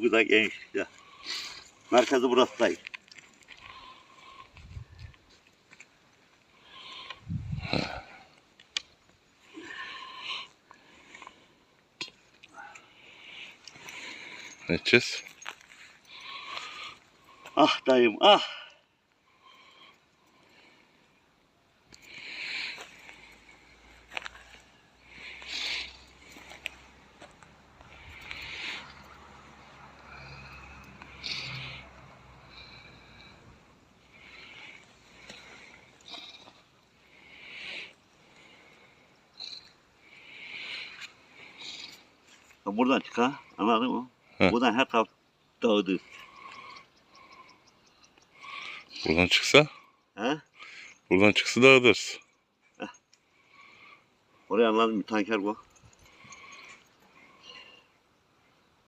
Bu kadar geniş. Ya. Merkezi burası değil. Ne edeceğiz? Ah dayım ah. Buradan çık ha. Anladın mı? He. Buradan her taraf dağıdı. Buradan çıksa? He? Buradan çıksa dağıtırız. Oraya anladım bir tanker bu.